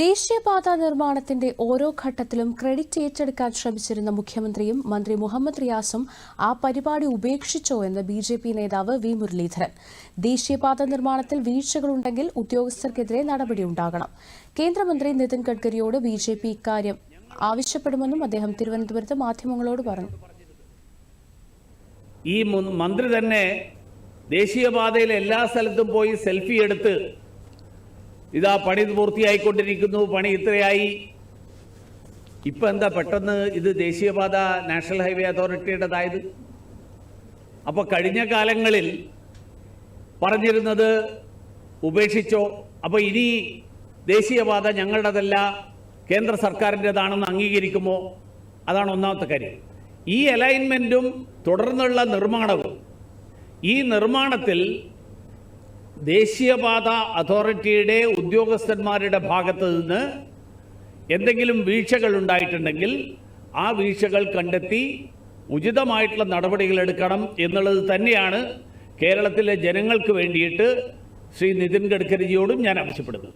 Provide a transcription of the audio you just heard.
ദേശീയപാത നിർമ്മാണത്തിന്റെ ഓരോ ഘട്ടത്തിലും ക്രെഡിറ്റ് ഏറ്റെടുക്കാൻ ശ്രമിച്ചിരുന്ന മുഖ്യമന്ത്രിയും മന്ത്രി മുഹമ്മദ് റിയാസും ആ പരിപാടി ഉപേക്ഷിച്ചോ എന്ന് ബി ജെ പി നേതാവ് വി മുരളീധരൻ. ദേശീയപാത നിർമ്മാണത്തിൽ വീഴ്ചകളുണ്ടെങ്കിൽ ഉദ്യോഗസ്ഥർക്കെതിരെ നടപടിയുണ്ടാകണം കേന്ദ്രമന്ത്രി നിതിൻ ഗഡ്കരിയോട് ബി ജെ പി ഇക്കാര്യം ആവശ്യപ്പെടുമെന്നും അദ്ദേഹം തിരുവനന്തപുരത്ത് മാധ്യമങ്ങളോട് പറഞ്ഞു. ഈ മന്ത്രി തന്നെ ദേശീയപാതയിൽ എല്ലാ സ്ഥലത്തും പോയി സെൽഫി എടുത്ത് ഇതാ പണി പൂർത്തിയായിക്കൊണ്ടിരിക്കുന്നു. പണി ഇത്രയായി. ഇപ്പൊ എന്താ പെട്ടെന്ന് ഇത് ദേശീയപാത നാഷണൽ ഹൈവേ അതോറിറ്റിയുടേതായത്? അപ്പോൾ കഴിഞ്ഞ കാലങ്ങളിൽ പറഞ്ഞിരുന്നത് ഉപേക്ഷിച്ചോ? അപ്പോൾ ഇനി ദേശീയപാത ഞങ്ങളുടേതല്ല കേന്ദ്ര സർക്കാരിന്റെതാണെന്ന് അംഗീകരിക്കുമോ? അതാണ് ഒന്നാമത്തെ കാര്യം. ഈ അലൈൻമെന്റും തുടർന്നുള്ള നിർമ്മാണവും ഈ നിർമ്മാണത്തിൽ ദേശീയപാത അതോറിറ്റിയുടെ ഉദ്യോഗസ്ഥന്മാരുടെ ഭാഗത്ത് നിന്ന് എന്തെങ്കിലും വീഴ്ചകൾ ഉണ്ടായിട്ടുണ്ടെങ്കിൽ ആ വീഴ്ചകൾ കണ്ടെത്തി ഉചിതമായിട്ടുള്ള നടപടികൾ എടുക്കണം എന്നുള്ളത് തന്നെയാണ് കേരളത്തിലെ ജനങ്ങൾക്ക് വേണ്ടിയിട്ട് ശ്രീ നിതിൻ ഗഡ്കരിജിയോടും ഞാൻ ആവശ്യപ്പെടുന്നത്.